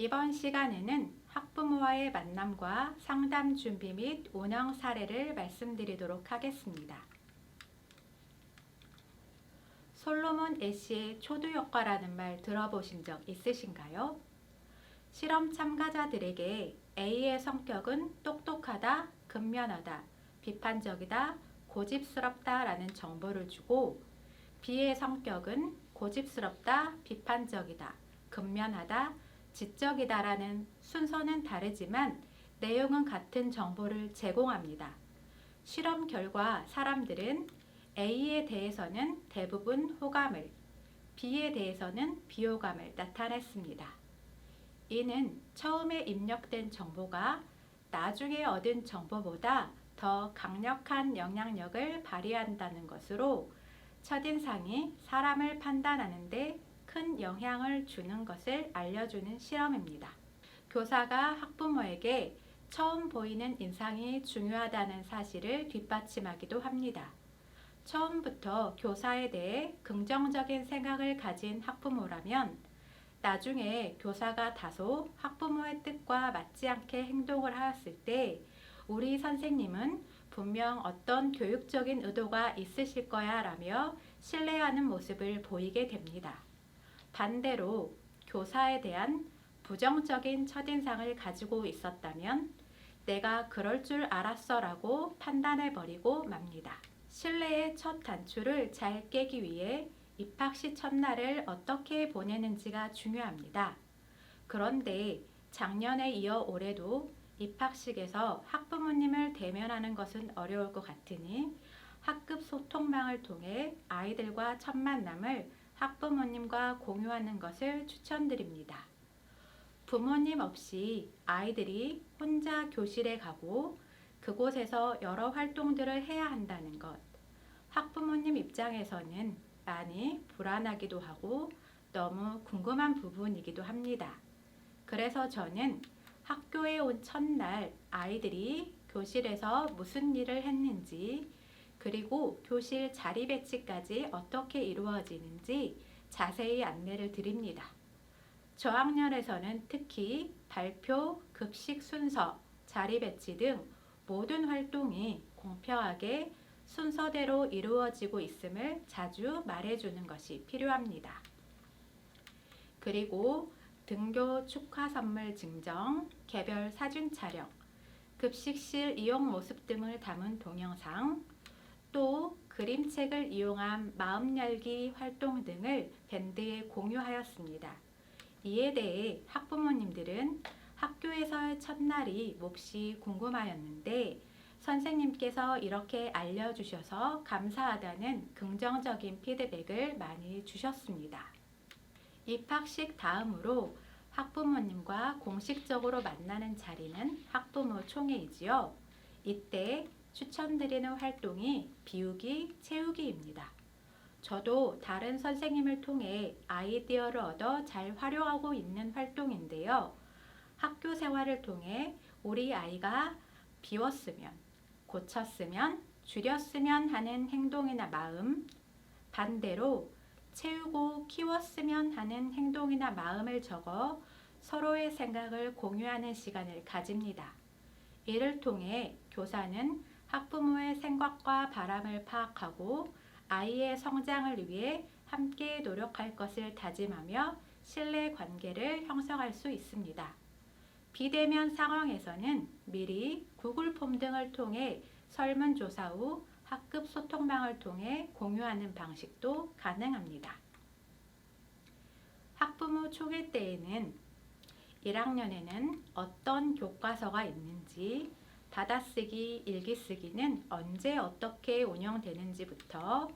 이번 시간에는 학부모와의 만남과 상담 준비 및 운영 사례를 말씀드리도록 하겠습니다. 솔로몬 애쉬의 초두 효과라는 말 들어보신 적 있으신가요? 실험 참가자들에게 A의 성격은 똑똑하다, 근면하다, 비판적이다, 고집스럽다 라는 정보를 주고 B의 성격은 고집스럽다, 비판적이다, 근면하다, 지적이다라는 순서는 다르지만 내용은 같은 정보를 제공합니다. 실험 결과 사람들은 A에 대해서는 대부분 호감을, B에 대해서는 비호감을 나타냈습니다. 이는 처음에 입력된 정보가 나중에 얻은 정보보다 더 강력한 영향력을 발휘한다는 것으로 첫인상이 사람을 판단하는데 큰 영향을 주는 것을 알려주는 실험입니다. 교사가 학부모에게 처음 보이는 인상이 중요하다는 사실을 뒷받침하기도 합니다. 처음부터 교사에 대해 긍정적인 생각을 가진 학부모라면 나중에 교사가 다소 학부모의 뜻과 맞지 않게 행동을 하였을 때 우리 선생님은 분명 어떤 교육적인 의도가 있으실 거야 라며 신뢰하는 모습을 보이게 됩니다. 반대로 교사에 대한 부정적인 첫인상을 가지고 있었다면 내가 그럴 줄 알았어 라고 판단해 버리고 맙니다. 신뢰의 첫 단추를 잘 깨기 위해 입학식 첫날을 어떻게 보내는지가 중요합니다. 그런데 작년에 이어 올해도 입학식에서 학부모님을 대면하는 것은 어려울 것 같으니 학급 소통망을 통해 아이들과 첫 만남을 학부모님과 공유하는 것을 추천드립니다. 부모님 없이 아이들이 혼자 교실에 가고 그곳에서 여러 활동들을 해야 한다는 것. 학부모님 입장에서는 많이 불안하기도 하고 너무 궁금한 부분이기도 합니다. 그래서 저는 학교에 온 첫날 아이들이 교실에서 무슨 일을 했는지 그리고 교실 자리 배치까지 어떻게 이루어지는지 자세히 안내를 드립니다. 저학년에서는 특히 발표, 급식 순서, 자리 배치 등 모든 활동이 공평하게 순서대로 이루어지고 있음을 자주 말해주는 것이 필요합니다. 그리고 등교 축하 선물 증정, 개별 사진 촬영, 급식실 이용 모습 등을 담은 동영상, 또 그림책을 이용한 마음 열기 활동 등을 밴드에 공유하였습니다. 이에 대해 학부모님들은 학교에서의 첫날이 몹시 궁금하였는데 선생님께서 이렇게 알려주셔서 감사하다는 긍정적인 피드백을 많이 주셨습니다. 입학식 다음으로 학부모님과 공식적으로 만나는 자리는 학부모 총회이지요. 이때 추천드리는 활동이 비우기, 채우기입니다. 저도 다른 선생님을 통해 아이디어를 얻어 잘 활용하고 있는 활동인데요. 학교 생활을 통해 우리 아이가 비웠으면, 고쳤으면, 줄였으면 하는 행동이나 마음, 반대로 채우고 키웠으면 하는 행동이나 마음을 적어 서로의 생각을 공유하는 시간을 가집니다. 이를 통해 교사는 학부모의 생각과 바람을 파악하고 아이의 성장을 위해 함께 노력할 것을 다짐하며 신뢰 관계를 형성할 수 있습니다. 비대면 상황에서는 미리 구글 폼 등을 통해 설문조사 후 학급 소통망을 통해 공유하는 방식도 가능합니다. 학부모 초기 때에는 1학년에는 어떤 교과서가 있는지, 받아쓰기, 일기쓰기는 언제 어떻게 운영되는지부터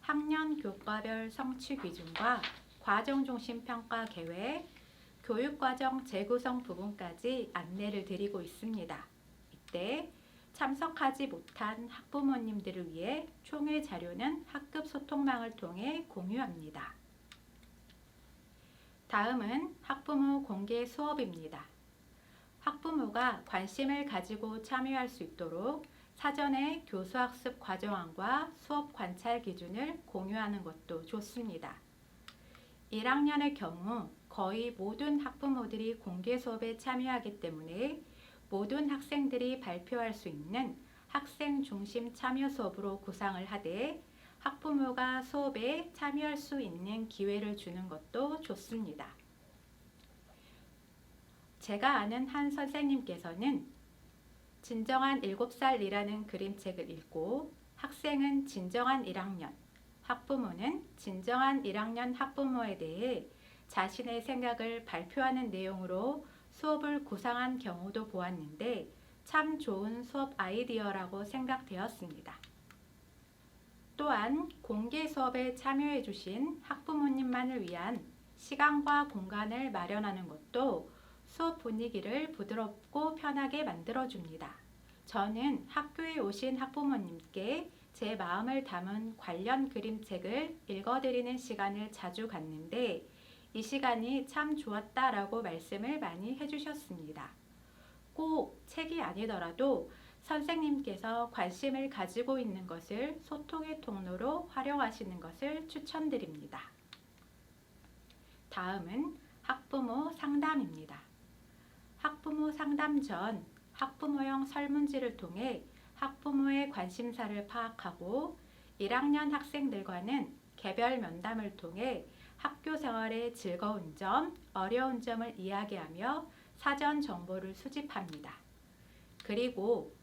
학년 교과별 성취 기준과 과정 중심 평가 계획, 교육과정 재구성 부분까지 안내를 드리고 있습니다. 이때 참석하지 못한 학부모님들을 위해 총회 자료는 학급 소통망을 통해 공유합니다. 다음은 학부모 공개 수업입니다. 학부모가 관심을 가지고 참여할 수 있도록 사전에 교수학습 과정안과 수업 관찰 기준을 공유하는 것도 좋습니다. 1학년의 경우 거의 모든 학부모들이 공개 수업에 참여하기 때문에 모든 학생들이 발표할 수 있는 학생 중심 참여 수업으로 구상을 하되 학부모가 수업에 참여할 수 있는 기회를 주는 것도 좋습니다. 제가 아는 한 선생님께서는 진정한 7살이라는 그림책을 읽고 학생은 진정한 1학년, 학부모는 진정한 1학년 학부모에 대해 자신의 생각을 발표하는 내용으로 수업을 구상한 경우도 보았는데 참 좋은 수업 아이디어라고 생각되었습니다. 또한 공개 수업에 참여해 주신 학부모님만을 위한 시간과 공간을 마련하는 것도 수업 분위기를 부드럽고 편하게 만들어 줍니다. 저는 학교에 오신 학부모님께 제 마음을 담은 관련 그림책을 읽어드리는 시간을 자주 갖는데 이 시간이 참 좋았다라고 말씀을 많이 해주셨습니다. 꼭 책이 아니더라도 선생님께서 관심을 가지고 있는 것을 소통의 통로로 활용하시는 것을 추천드립니다. 다음은 학부모 상담입니다. 학부모 상담 전 학부모형 설문지를 통해 학부모의 관심사를 파악하고 1학년 학생들과는 개별 면담을 통해 학교 생활의 즐거운 점, 어려운 점을 이야기하며 사전 정보를 수집합니다. 그리고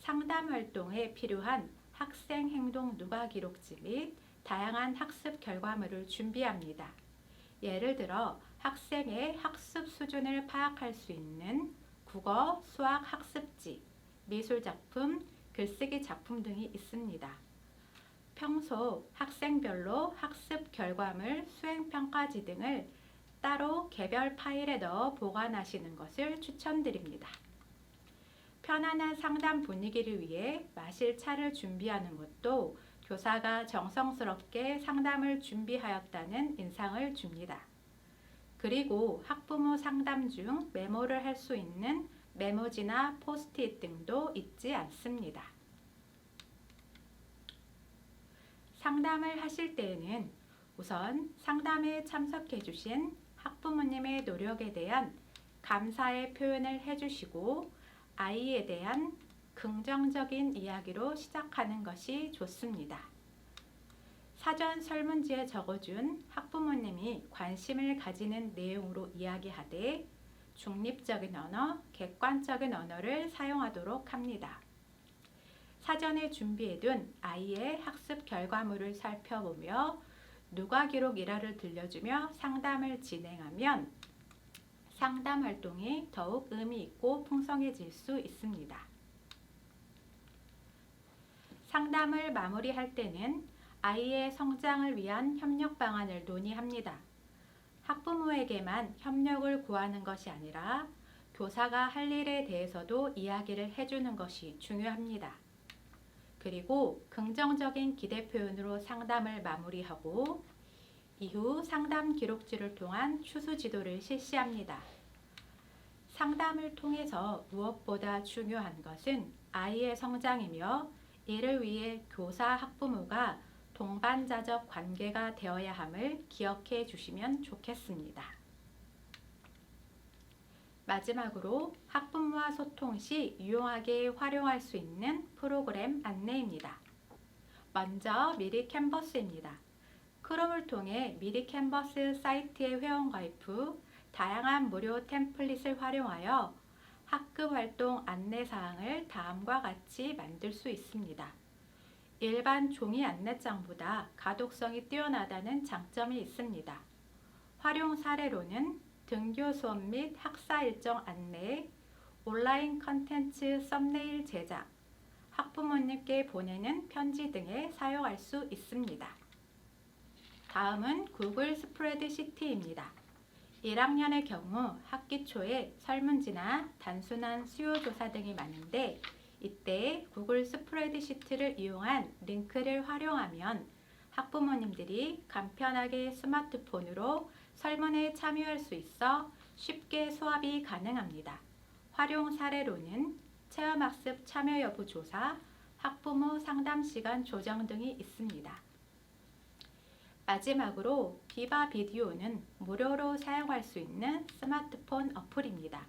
상담 활동에 필요한 학생 행동 누가 기록지 및 다양한 학습 결과물을 준비합니다. 예를 들어 학생의 학습 수준을 파악할 수 있는 국어, 수학 학습지, 미술 작품, 글쓰기 작품 등이 있습니다. 평소 학생별로 학습 결과물, 수행 평가지 등을 따로 개별 파일에 넣어 보관하시는 것을 추천드립니다. 편안한 상담 분위기를 위해 마실 차를 준비하는 것도 교사가 정성스럽게 상담을 준비하였다는 인상을 줍니다. 그리고 학부모 상담 중 메모를 할 수 있는 메모지나 포스트잇 등도 잊지 않습니다. 상담을 하실 때에는 우선 상담에 참석해 주신 학부모님의 노력에 대한 감사의 표현을 해주시고 아이에 대한 긍정적인 이야기로 시작하는 것이 좋습니다. 사전 설문지에 적어준 학부모님이 관심을 가지는 내용으로 이야기하되 중립적인 언어, 객관적인 언어를 사용하도록 합니다. 사전에 준비해둔 아이의 학습 결과물을 살펴보며 누가 기록 일화를 들려주며 상담을 진행하면 상담 활동이 더욱 의미 있고 풍성해질 수 있습니다. 상담을 마무리할 때는 아이의 성장을 위한 협력 방안을 논의합니다. 학부모에게만 협력을 구하는 것이 아니라 교사가 할 일에 대해서도 이야기를 해주는 것이 중요합니다. 그리고 긍정적인 기대 표현으로 상담을 마무리하고 이후 상담 기록지를 통한 추수 지도를 실시합니다. 상담을 통해서 무엇보다 중요한 것은 아이의 성장이며 이를 위해 교사 학부모가 동반자적 관계가 되어야 함을 기억해 주시면 좋겠습니다. 마지막으로 학부모와 소통 시 유용하게 활용할 수 있는 프로그램 안내입니다. 먼저 미리 캔버스입니다. 크롬을 통해 미리 캔버스 사이트에 회원 가입 후 다양한 무료 템플릿을 활용하여 학급 활동 안내 사항을 다음과 같이 만들 수 있습니다. 일반 종이 안내장보다 가독성이 뛰어나다는 장점이 있습니다. 활용 사례로는 등교 수업 및 학사 일정 안내, 온라인 컨텐츠 썸네일 제작, 학부모님께 보내는 편지 등에 사용할 수 있습니다. 다음은 구글 스프레드시트입니다. 1학년의 경우 학기 초에 설문지나 단순한 수요조사 등이 많은데 이때 구글 스프레드시트를 이용한 링크를 활용하면 학부모님들이 간편하게 스마트폰으로 설문에 참여할 수 있어 쉽게 수합이 가능합니다. 활용 사례로는 체험학습 참여 여부 조사, 학부모 상담 시간 조정 등이 있습니다. 마지막으로 비바 비디오는 무료로 사용할 수 있는 스마트폰 어플입니다.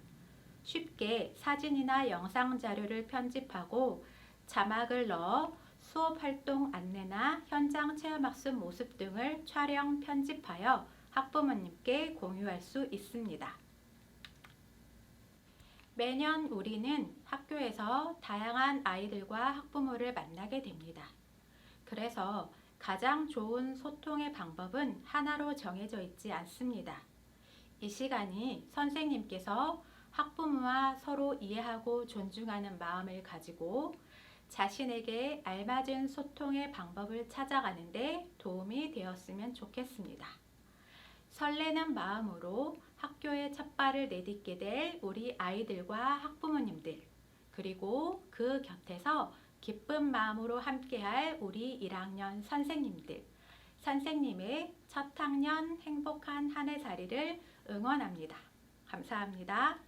쉽게 사진이나 영상 자료를 편집하고 자막을 넣어 수업 활동 안내나 현장 체험 학습 모습 등을 촬영 편집하여 학부모님께 공유할 수 있습니다. 매년 우리는 학교에서 다양한 아이들과 학부모를 만나게 됩니다. 그래서 가장 좋은 소통의 방법은 하나로 정해져 있지 않습니다. 이 시간이 선생님께서 학부모와 서로 이해하고 존중하는 마음을 가지고 자신에게 알맞은 소통의 방법을 찾아가는데 도움이 되었으면 좋겠습니다. 설레는 마음으로 학교에 첫 발을 내딛게 될 우리 아이들과 학부모님들, 그리고 그 곁에서 기쁜 마음으로 함께할 우리 1학년 선생님들, 선생님의 첫 학년 행복한 한해 살이를 응원합니다. 감사합니다.